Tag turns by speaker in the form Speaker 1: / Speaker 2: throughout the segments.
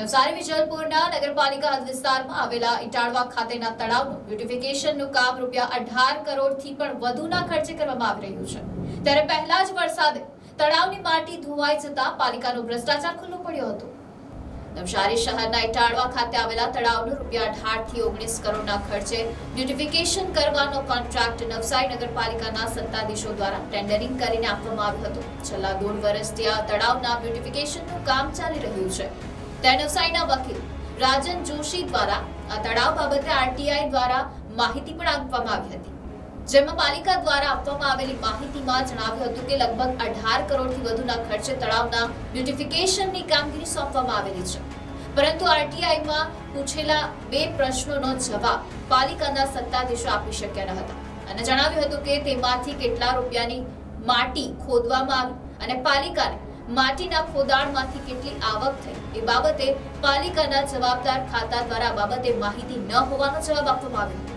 Speaker 1: નવસારી વિજલપુરના નગરપાલિકા હદ વિસ્તારમાં આવેલા ઇટાળવા ખાતેના તળાવનું બ્યુટિફિકેશનનું કામ રૂપિયા અઢાર કરોડથી પણ વધુના ખર્ચે કરવામાં આવી રહ્યું છે. ત્યારે પહેલા જ વરસાદે તળાવની માટી ધોવાઈ જતા પાલિકાનો ભ્રષ્ટાચાર ખુલ્લો પડ્યો હતો. નવસારી શહેરના ઇટાળવા ખાતે આવેલા તળાવનું રૂપિયા અઢારથી ઓગણીસ કરોડના ખર્ચે બ્યુટિફિકેશન કરવાનો કોન્ટ્રાક્ટ નવસારી નગરપાલિકાના સત્તાધીશો દ્વારા ટેન્ડરિંગ કરીને આપવામાં આવ્યું હતું. છેલ્લા દોઢ વર્ષથી આ તળાવના બ્યુટિફિકેશનનું કામ ચાલી રહ્યું છે. ત્યારે નવસારીના વકીલ રાજન જોશી દ્વારા આ તળાવ બાબતે આરટીઆઈ દ્વારા માહિતી પણ આપવામાં આવી હતી. જેમાં પાલિકા દ્વારા આપવામાં આવેલી માહિતીમાં જણાવ્યું હતું કે લગભગ અઢાર કરોડથી વધુના ખર્ચે તળાવના બ્યુટિફિકેશનની કામગીરી સોંપવામાં આવેલી છે. પરંતુ આરટીઆઈમાં પૂછેલા બે પ્રશ્નોનો જવાબ પાલિકાના સત્તાધીશો આપી શક્યા ન હતા. અને જણાવ્યું હતું કે તેમાંથી કેટલા રૂપિયાની માટી ખોદવામાં આવી અને પાલિકાને માટીના ખોદાણમાંથી કેટલી આવક થઈ? એ બાબતે પાલિકાના જવાબદાર ખાતા દ્વારા બાબતે માહિતી ન હોવાનો જવાબ આપવામાં આવ્યો.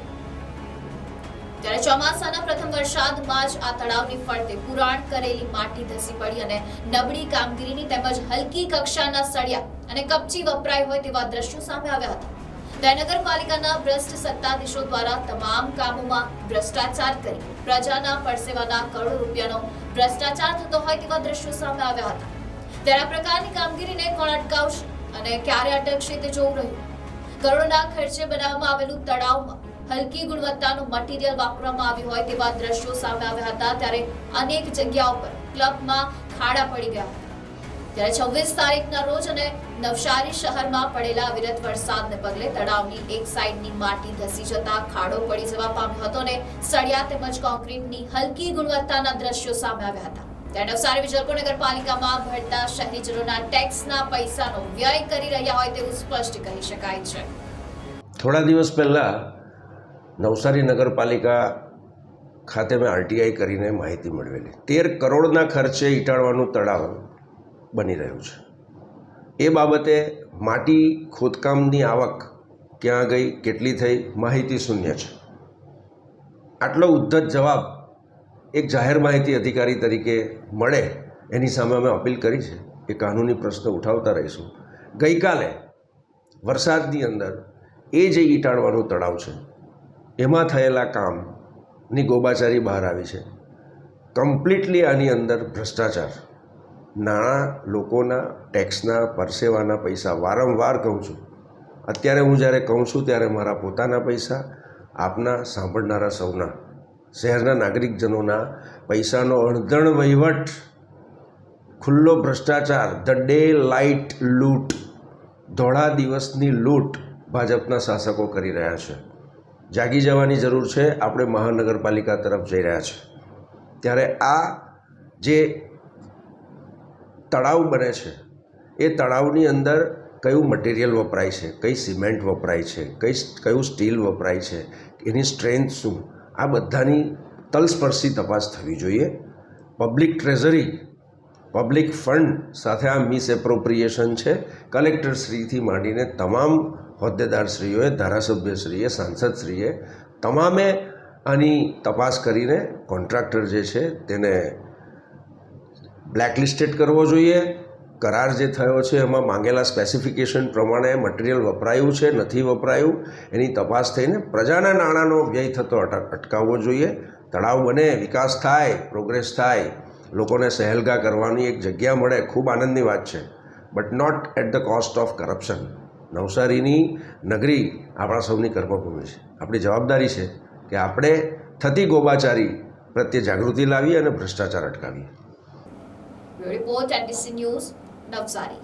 Speaker 1: ત્યારે ચોમાસાના પ્રથમ વરસાદમાં જ આ તળાવની ફરતે પુરાણ કરેલી માટી ધસી પડી અને નબળી કામગીરીની તેમજ હલકી કક્ષાના સળિયા અને કપચી વપરાય હોય તેવા દ્રશ્યો સામે આવ્યા હતા. ત્યારે નગરપાલિકાના ભ્રષ્ટ સત્તાધીશો દ્વારા તમામ કામોમાં ભ્રષ્ટાચાર કરી પ્રજાના પરસેવાના કરોડો રૂપિયાનો ભ્રષ્ટાચાર થતો હોય તેવા દ્રશ્યો સામે આવ્યા હતા. ત્યારે પ્રકારની કામગીરીને કોણ અટકાવશે અને ક્યારે અટકશે તે જોવું રહ્યું. કરોડોના ખર્ચે બનાવવામાં આવેલું તળાવમાં હલકી ગુણવત્તાનું મટીરીયલ વાપરવામાં આવ્યું હોય તેવા દ્રશ્યો સામે આવ્યા હતા. ત્યારે અનેક જગ્યાઓ પર ક્લબમાં ખાડા પડી ગયા હતા. ત્યારે છવ્વીસ તારીખના રોજ અને નવસારી શહેરમાં પડેલા વિરત વરસાદને પગલે તળાવની એક સાઈડની માટી ધસી જતા ખાડો પડી જવા પામ્યો હતો અને સળિયા તેમજ કોન્ક્રીટની હલકી ગુણવત્તાના દ્રશ્યો સામે આવ્યા હતા. ત્યારે નવસારી વિજલપુર નગરપાલિકામાં ભરતા શહેરીજનોના ટેક્સના પૈસાનો વ્યય કરી રહ્યા હોય તેવું સ્પષ્ટ કહી શકાય છે.
Speaker 2: થોડા દિવસ પહેલાં નવસારી નગરપાલિકા ખાતે મેં આરટીઆઈ કરીને માહિતી મેળવેલી. તેર કરોડના ખર્ચે ઈટાળવાનું તળાવ બની રહ્યું છે. એ બાબતે માટી ખોદકામની આવક ક્યાં ગઈ, કેટલી થઈ, માહિતી શૂન્ય છે. આટલો ઉદ્ધત જવાબ એક જાહેર માહિતી અધિકારી તરીકે મળે એની સામે અમે અપીલ કરી છે એ કાનૂની પ્રશ્ન ઉઠાવતા રહીશું. ગઈકાલે વરસાદની અંદર એ જે ઈટાળવાનું તળાવ છે, એમાં થયેલા કામની ગોબાચારી બહાર આવી છે. કમ્પ્લીટલી આની અંદર ભ્રષ્ટાચાર નાણાં, લોકોના ટેક્સના પરસેવાના પૈસા વારંવાર કહું છું. અત્યારે હું જ્યારે કહું છું ત્યારે મારા પોતાના પૈસા, આપના, સાંભળનારા સૌના, શહેરના નાગરિકજનોના પૈસાનો અણધણ વહીવટ, ખુલ્લો ભ્રષ્ટાચાર ધ ડે લાઇટ લૂંટ ધોળા દિવસની લૂંટ ભાજપના શાસકો કરી રહ્યા છે. જાગી જવાની જરૂર છે, આપણે મહાનગરપાલિકા તરફ જઈ રહ્યા છે. ત્યારે આ જે તળાવ બને છે. એ તળાવની અંદર કયું મટીરિયલ વપરાય છે? કઈ સિમેન્ટ વપરાય છે? કઈ કયું સ્ટીલ વપરાય છે? એની સ્ટ્રેન્થ શું? આ બધાની તલસ્પર્શી તપાસ થવી જોઈએ. પબ્લિક ટ્રેઝરી પબ્લિક ફંડ સાથે આ મિસએપ્રોપ્રિએશન છે. કલેક્ટરશ્રીથી માંડીને તમામ હોદ્દેદારશ્રીઓએ, ધારાસભ્યશ્રીએ, સાંસદશ્રીએ તમામે આની તપાસ કરીને કોન્ટ્રાક્ટર જે છે તેને બ્લેકલિસ્ટેડ કરવો જોઈએ. કરાર જે થયો છે એમાં માંગેલા સ્પેસિફિકેશન પ્રમાણે મટીરિયલ વપરાયું છે, નથી વપરાયું. એની તપાસ થઈને પ્રજાના નાણાંનો વ્યય થતો અટક અટકાવવો જોઈએ. તળાવ બને, વિકાસ થાય, પ્રોગ્રેસ થાય. લોકોને સહેલગા કરવાની એક જગ્યા મળે, ખૂબ આનંદની વાત છે. But not at the cost of corruption. નવસારીની નગરી આપણા સૌની કર્મભૂમિ છે. આપણી જવાબદારી છે કે આપણે થતી ગોબાચારી પ્રત્યે જાગૃતિ લાવીએ અને ભ્રષ્ટાચાર અટકાવીએ.
Speaker 1: We report and this is news Navsari.